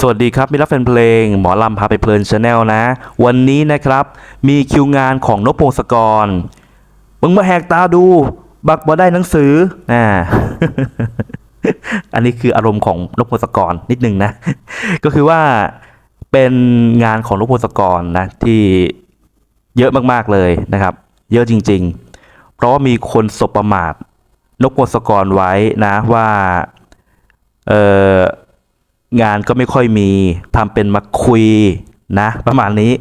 สวัสดีครับมิตรรักแฟนเพลง หมอลำพาไปเพลินชาแนลนะ วันนี้นะครับ มีคิวงานของนพพงศกร มึงมาแหกตาดู บักบ่ได้หนังสืออ่าอันนี้คืออารมณ์ของนพพงศกรนิดนึงนะ ก็คือว่าเป็นงานของนพพงศกรนะ ที่เยอะมากๆเลยนะครับ เยอะจริง ๆ เพราะว่ามีคนสบประมาทนพพงศกรไว้นะว่า เออ งานก็ไม่ค่อยมีทำเป็นมาคุยนะประมาณนี้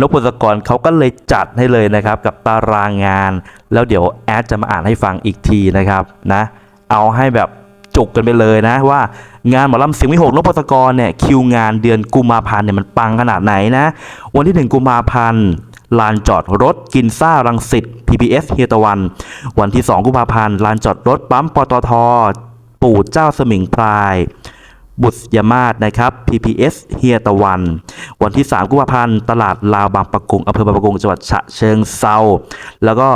นพพงศกรเขาก็เลยจัดให้เลยนะครับ กับตารางงาน แล้วเดี๋ยวแอดจะมาอ่านให้ฟังอีกทีนะครับนะเอาให้แบบจุกกันไปเลยนะว่างานหมอลำเสียงวิหกนพพงศกรเนี่ยคิวงานเดือนกุมภาพันธ์เนี่ยมันปังขนาดไหนนะ วันที่หนึ่งกุมภาพันธ์ลานจอดรถกินซ่ารังสิต PPS เฮียตะวัน วันที่ 2 กุมภาพันธ์ลานจอดรถปั๊มปตท ปู่เจ้าสมิงพราย บุตรยมาศนะครับ PPS เฮียตะวัน วันที่ 3 กุมภาพันธ์ ตลาดลาวบางปะกงอำเภอบางปะกงจังหวัดฉะเชิงเซาแล้วก็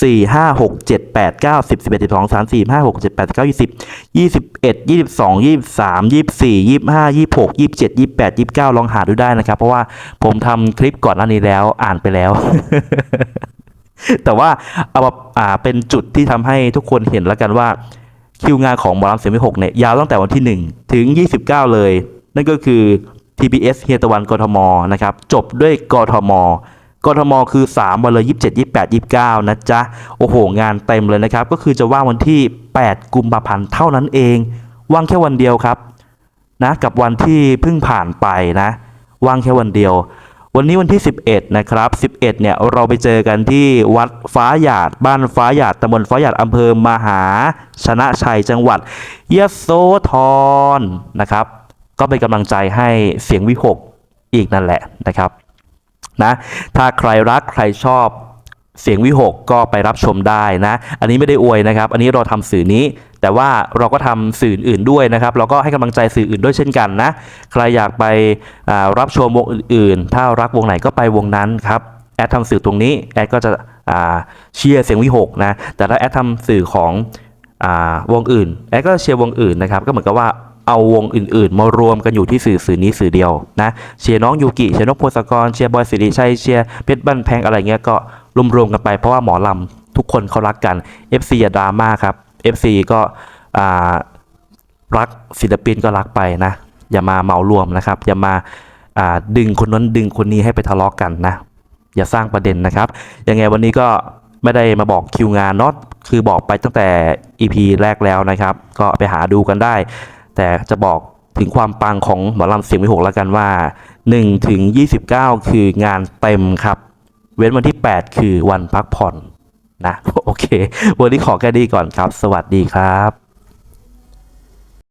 4 5 6 7 8 9 10 11 12 3 4 5 6 7 8 9 20 21 22 23 24 25 26 27 28 29ลองหาดูได้นะครับ เพราะว่าผมทำคลิปก่อนหน้านี้แล้วอ่านไปแล้ว แต่ว่าเอามอ่าเป็นจุดที่ทำให้ทุกคนเห็นแล้วกันว่า คิวงานของหมอลำเสียงวิหกเนี่ยยาวตั้งแต่วันที่ 1 ถึง 29 เลย นั่นก็คือ TBS เฮียตะวันกทมนะครับจบด้วยกทมกทมคือ 3 วันเลย 27 28 29 นะจ๊ะ โอ้โห งานเต็มเลยนะครับ ก็คือจะว่างวันที่ 8 กุมภาพันธ์เท่านั้นเอง ว่างแค่วันเดียวครับนะกับวันที่เพิ่งผ่านไปนะ ว่างแค่วันเดียว วันนี้วันที่ 11 นะครับ 11 เนี่ยเราไปเจอกันที่วัดฟ้าหยาด บ้านฟ้าหยาดตำบลฟ้าหยาดอำเภอมหาชนะชัยจังหวัดยะโสธรนะครับ ก็เป็นกำลังใจให้เสียงวิหกอีกนั่นแหละนะครับนะถ้าใครรักใครชอบ เสียงวิหกก็ไปรับชมได้นะ อันนี้ไม่ได้อวยนะครับ อันนี้เราทำสื่อนี้ แต่ว่าเราก็ทำสื่ออื่นด้วยนะครับ เราก็ให้กำลังใจสื่ออื่นด้วยเช่นกันนะ ใครอยากไปรับชมวงอื่นๆ ถ้ารักวงไหนก็ไปวงนั้นครับแอดทำสื่อตรงนี้แอดก็จะเชียร์เสียงวิหกนะ แต่ถ้าแอดทำสื่อของอวงอื่นแอดก็เชียร์วงอื่นนะครับ ก็เหมือนกับว่าเอาวงอื่นๆ มารวมกันอยู่ที่สื่อสื่อนี้สื่อเดียวนะ เชียร์น้องยูกิ เชียร์นกโพสกร เชียร์บอยสิริชัย เชียร์เพชรบ้นแพงอะไรเงี้ยก็ รวมๆกันไปเพราะว่าหมอลำทุกคนเขารักกัน FC อย่าดราม่าครับ FC ก็รักศิลปินก็รักไปนะ อย่ามาเหมารวมนะครับ อย่ามาดึงคนนั้นดึงคนนี้ให้ไปทะเลาะกันนะ อย่าสร้างประเด็นนะครับ ยังไงวันนี้ก็ไม่ได้มาบอกคิวงานเนาะคือบอกไปตั้งแต่ EP แรกแล้วนะครับ ก็ไปหาดูกันได้ แต่จะบอกถึงความปังของหมอลำเสียงวิหกแล้วกันว่า1ถึง29 คืองานเต็มครับ เว้นวันที่ 8 คือวันพักผ่อนนะ โอเค วันนี้ขอแค่นี้ก่อนครับ สวัสดีครับ